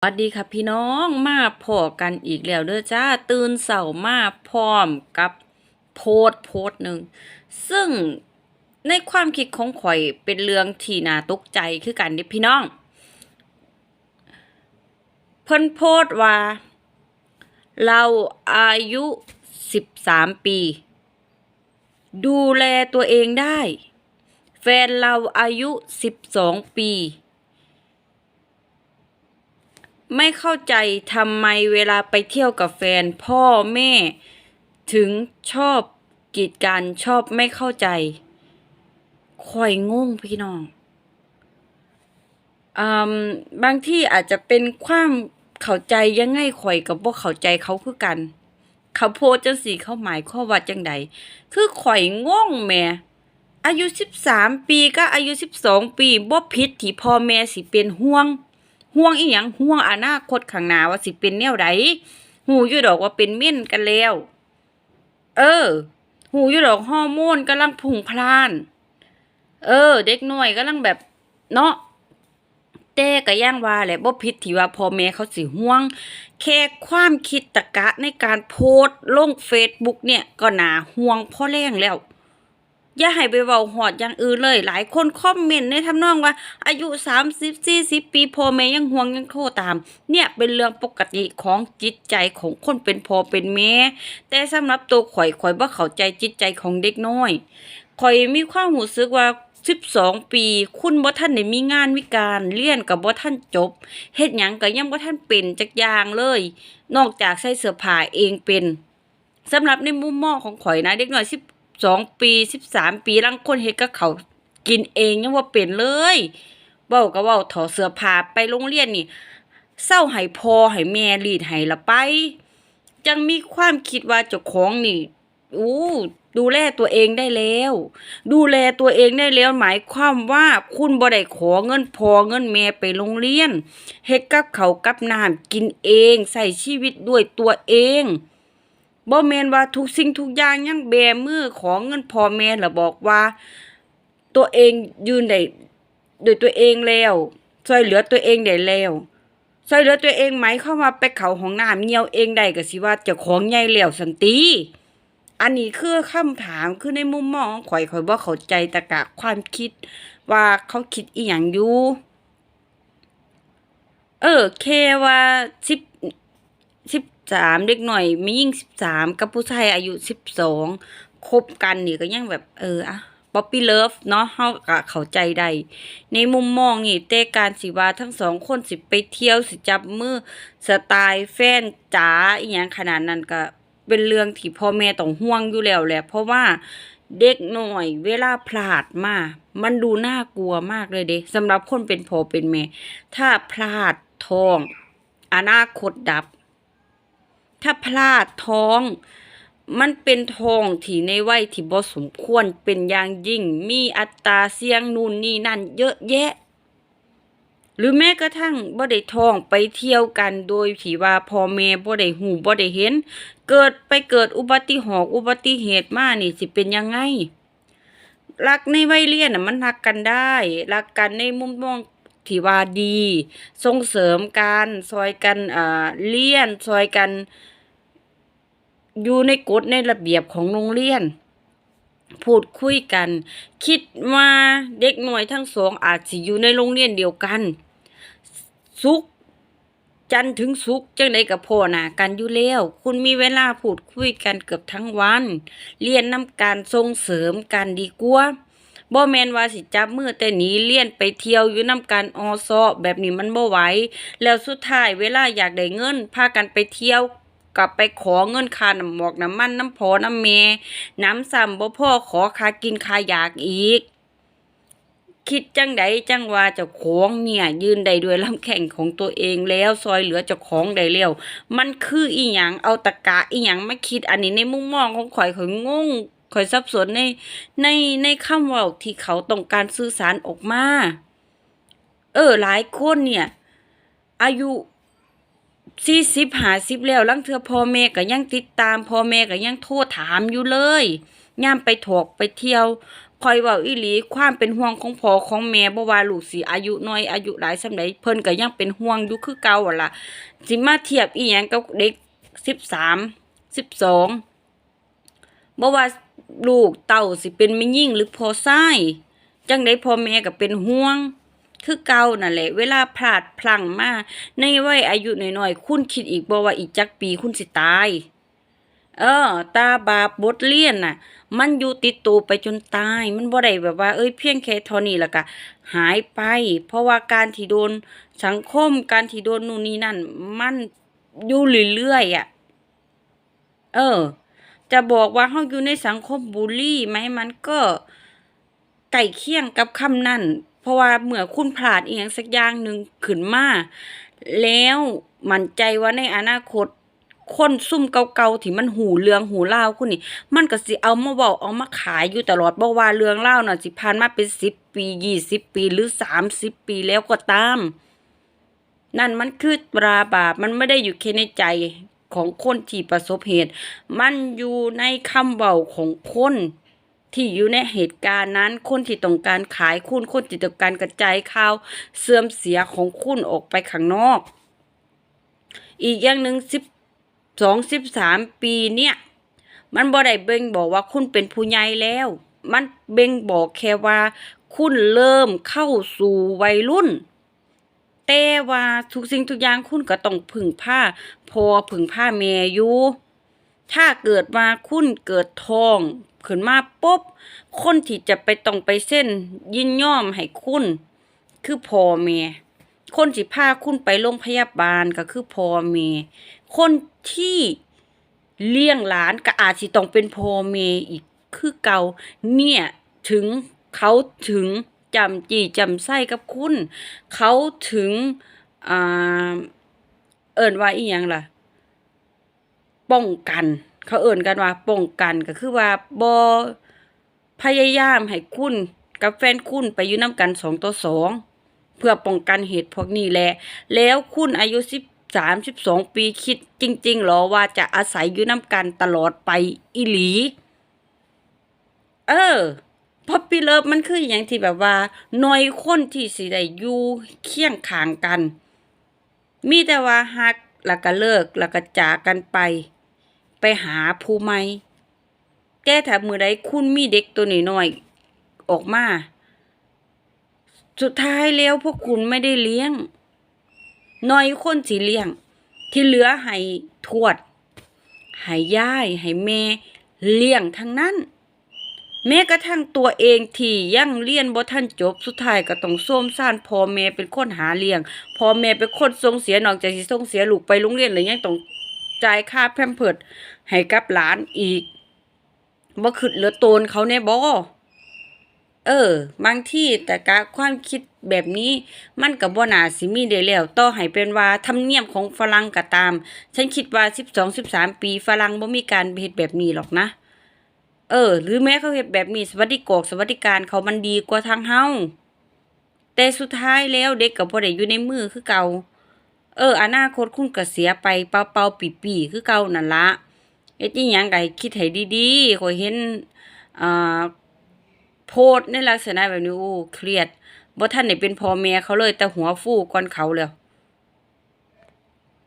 สวัสดีค่ะพี่น้องมาพอกันอีกแล้วเด้อจ้า ตื่นเสาร์มาพร้อมกับโพสโพสหนึ่ง ซึ่งในความคิดของข่อยเป็นเรื่องที่น่าตกใจคือกันด้พี่น้อง เพิ่นโพสว่า เราอายุสิบสามปี ดูแลตัวเองได้ แฟนเราอายุสิบสองปี ไม่เข้าใจทำไมเวลาไปเที่ยวกับแฟน พ่อแม่ ถึงชอบกีดกันชอบไม่เข้าใจข่อยงงพี่น้องอบางที่อาจจะเป็นความเข้าใจยังไงข่อยกับบ่เข้าใจเขาคือกัน เขาโพสจังสีเขาหมายข้อว่าจังใดคือข่อยงงแม่อายุสิบสามปีก็อายุสิบสองปีบ่ผิดที่พ่อแม่สิเป็นห่วง ห่วงอีหยังห่วงอนาคตข้างหน้าว่าสิเป็นแนวใดหูอยู่ดอกว่าเป็นเม่นกันแล้ว เออ หูอยู่ดอกฮอร์โมนกำลังพุ่งพล่าน เออ เด็กน้อยกำลังแบบเนาะแต่ก็ย่างว่าแหละบ่ผิดที่ว่าพ่อแม่เขาสิห่วง แค่ความคิดตะกะในการโพสต์ลงเฟซบุ๊กเนี่ย ก็หนาห่วงพ่อแรงแล้ว อย่าให้ไปเว้าหอดอย่างอื่นเลย หลายคนคอมเมนต์ในทำนองว่า อายุ 30 40 ปีพ่อแม่ยังห่วงยังโทรตาม เนี่ยเป็นเรื่องปกติของจิตใจของคนเป็นพ่อเป็นแม่ แต่สำหรับตัวข่อยข่อยบ่เข้าใจจิตใจของเด็กน้อยข่อยมีความรู้สึกว่า12ปี คุณบ่ทันได้มีงานมีการเรียนกับบ่ทันจบเฮ็ดหยังก็ยังบ่ทันเป็นจักอย่างเลย นอกจากใส่เสื้อผ้าเองเป็นสำหรับในมุมมองของข่อยนะ เด็กน้อยสิบ สองปีสิบสามปีลังคนเฮ็ดกับเขากินเองยังว่าเป็นเลยเว้าก็เว้าถอดเสื้อผ้าไปโรงเรียนนี่เศร้าให้พอให้แม่รีดให้ละไป จังมีความคิดว่าเจ้าของนี่อู้ดูแลตัวเองได้แล้ว ดูแลตัวเองได้แล้วหมายความว่าคุณบ่ได้ขอเงินพอเงินแม่ไปโรงเรียนเฮ็ดกับเขากับน้ำกินเองใส่ชีวิตด้วยตัวเอง บ่แม่นว่าทุกสิ่งทุกอย่างยังแบมือของเงินพ่อแม่ละบอกว่า ตัวเองยืนได้โดยตัวเองแล้วช่วยเหลือตัวเองได้แล้วช่วยเหลือตัวเองไหมเข้ามว่าไปเขาห้องน้ำเหี่ยวเองได้ก็สิว่าเจ้าของใหญ่แล้วสันติอันนี้คือคำถามคือในมุมมองของข่อยข่อยบ่เข้าใจตะกะความคิด ว่าเขาคิดอีหยังอยู่เออ แค่ว่าสิบ สามเด็กหน่อยมียิ่งสิบสามกับผู้ชายอายุสิบสองคบกันนี่ก็ยังแบบเอออะป๊อปปี้เลิฟเนาะเฮาก็เข้าใจได้ในมุมมองนี่แต่การสิว่าทั้งสองคนสิไปเที่ยวสิจับมือสไตล์แฟนจ๋าอีหยังขนาดนั้นก็เป็นเรื่องที่พ่อแม่ต้องห่วงอยู่แล้วแหละ เพราะว่าเด็กหน่อยเวลาพลาดมา มันดูน่ากลัวมากเลยเด้สำหรับคนเป็นพ่อเป็นแม่ ถ้าพลาดท้อง อนาคตดับ ถ้าพลาดท้อง มันเป็นทองที่ในวัยที่บ่สมควรเป็นอย่างยิ่ง มีอัตราเสี่ยงนู่นนี่นั่นเยอะแยะ หรือแม้กระทั่งบ่ได้ท้องไปเที่ยวกันโดยที่ว่าพ่อแม่บ่ได้หูบ่ได้เห็น เกิดไปเกิดอุบัติเหตุอุบัติเหตุมานี่สิเป็นยังไงรักในวัยเรียนน่ะมันรักกันได้ รักกันในมุมมอง ที่ว่าดีส่งเสริมกันซอยกันอ่าเรียนซอยกัน อยู่ในกฎในระเบียบของโรงเรียน พูดคุยกัน คิดว่าเด็กหน่วยทั้งสองอาจสิอยู่ในโรงเรียนเดียวกันสุกจันถึงสุกจังไดกับพ่อหนากันอยู่แล้ว คุณมีเวลาพูดคุยกันเกือบทั้งวัน เรียนน้ำการส่งเสริมกันดีกว่า บ่แมนว่าสิจับมือแต่หนีเลี่ยนไปเที่ยวอยู่นำกันออซอแบบนี้มันบ่ไหวแล้วสุดท้ายเวลาอยากได้เงินพากันไปเที่ยวกลับไปขอเงินค่าน้ำหมอกน้ำมันน้ำพอน้ำเมน้ำซ้ำบ่พอขอค่ากินค่าอยากอีก คิดจังใดจังว่าเจ้าของเนี่ย ยืนได้ด้วยลำแข้งของตัวเองแล้วซอยเหลือเจ้าของได้แล้ว มันคืออีหยังเอาตะกะอีหยังมาคิดอันนี้ในมุมมองของข่อยข่อยงง ข่อยสับสนในในในคำว่าที่เขาต้องการสื่อสารออกมา เออ หลายคนเนี่ย อายุสี่สิบหาสิบแล้วลังเทือพ่อแม่ก็ยังติดตามพ่อแม่ก็ยังโทรถามอยู่เลยย่ามไปถอกไปเที่ยวคอยว้าอีหลีความเป็นห่วงของพ่อของแม่บ่ว่าลูกสิอายุน้อยอายุหลายส่ำใดเพิ่นก็ยังเป็นห่วงอยู่คือเก่าหั่นล่ะสิมาเทียบอีหยังกับเด็ก13 12บ่ว่า ลูกเต้าสิเป็นแม่ยิ่งหรือพอชายจังได้พ่อแม่ก็เป็นห่วง คือเก่านั่นแหละ เวลาพลาดพลั้งมาในวัยอายุหน้อยๆ คุณคิดอีกบ่ว่าอีกจักปีคุณสิตาย เออ ตาบาปบทเรียนน่ะ มันอยู่ติดตัวไปจนตาย มันบ่ได้แบบว่าเอ้ยเพียงแค่เท่านี้ล้วก็หายไป เพราะว่าการที่โดนสังคมการที่โดนนู่นนี่นั่น มันอยู่เรื่อยๆอะ เออ จะบอกว่าเฮาอยู่ในสังคมบูลลี่ไหมมันก็ใกล้เคียงกับคำนั้นเพราะว่าเมื่อคุณพลาดอีหยังสักอย่างหนึ่งขึ้นมาแล้วมั่นใจว่าในอนาคตคนซุ่มเก่าๆที่มันหูเรืองหูเล่าคุณนี่ มันก็สิเอามาเว้าเอามาขายอยู่ตลอดบ่ว่าเรืองเล่าน่ะสิผ่านมาเป็น10ปี20ปีหรือ30ปีแล้วก็ตาม นั่นมันคือตราบาปมันไม่ได้อยู่แค่ในใจ ของคนที่ประสบเหตุ มันอยู่ในคำเว้าของคนที่อยู่ในเหตุการณ์นั้น คนที่ต้องการขายคุณ คนที่ต้องการกระจายข่าวเสื่อมเสียของคุณออกไปข้างนอก อีกอย่างหนึ่งสิบสองสิบสามปีเนี่ย มันบ่ได้เบ่งบอกว่าคุณเป็นผู้ใหญ่แล้ว มันเบ่งบอกแค่ว่า คุณเริ่มเข้าสู่วัยรุ่น แต่ว่าทุกสิ่งทุกอย่างคุณก็ต้องพึ่งผ้าพอพึ่งผ้าแม่อยู่ถ้าเกิดว่าคุณเกิดทองขึ้นมาปุ๊บคนที่จะไปต้องไปเส้นยินยอมให้คุณคือพ่อแม่คนที่พาคุณไปโรงพยาบาลก็คือพ่อแม่คนที่เลี้ยงหลานก็อาจสิต้องเป็นพ่อแม่อีกคือเก่าเนี่ยถึงเขาถึง จำจีจำไส้กับคุณ เขาถึงอ่าเอิ่นว่าอีหยังล่ะ ป้องกัน เขาเอิ่นกันว่าป้องกันก็คือว่าบ่พยายามให้คุณกับแฟนคุณไปอยู่นํกันสองต่อสองเพื่อป้องกันเหตุพวกนี้แหละ แล้วคุณอายุสิบสามสิบสองปีคิดจริงๆหรอว่าจะอาศัยอยู่นํกันตลอดไปอีหลี เออ พอปีเลิฟมันคืออย่างที่แบบว่าน้อยคนที่สิได้อยู่เคียงข้างกัน มีแต่ว่าฮักแล้วก็เลิกแล้วก็จากกันไป ไปหาผู้ใหม่แต่ถ้ามือใดคุณมีเด็กตัวน้อยๆออกมา สุดท้ายแล้วพวกคุณไม่ได้เลี้ยงน้อยคนสิเลี้ยง ที่เหลือให้ทวดให้ย่ายให้แม่เลี้ยงทั้งนั้น แม้กระทั่งตัวเองที่ยังเรียนบ่ทันจบสุดท้ายก็ต้องโซมซ่านพ่อแม่เป็นคนหาเลี้ยงพ่อแม่เป็นคนส่งเสียนอกจากสิส่งเสียลูกไปโรงเรียนแล้วยังต้องจ่ายค่าแพมเพิร์สให้กับหลานอีกบ่คิดเหลือโตนเขาแน่บ่เออ บางที่แต่กะความคิดแบบนี้มันก็บ่น่าสิมีได้แล้วต่อให้เป็นว่าธรรมเนียมของฝรั่งก็ตาม ฉันคิดว่า12 13 ปีฝรั่งบ่มีการเฮ็ดแบบนี้หรอกนะ เออ หรือแม้เขาเฮ็ดแบบนี้สวัสดิกอกสวัสดิการเขามันดีกว่าทางเฮาแต่สุดท้ายแล้วเด็กก็บ่ได้อยู่ในมือคือเก่า เอออนาคตคุณก็เสียไปเปล่าๆปีๆคือเก่านั่นละเฮ็ดอีหยังก็ให้คิดให้ดีๆขอยเห็นอ่าโพสในลักษณะแบบนี้โอ้เครียดบ่ทันได้เป็นพ่อแม่เขาเลยแต่หัวฟูก่อนเขาแล้ว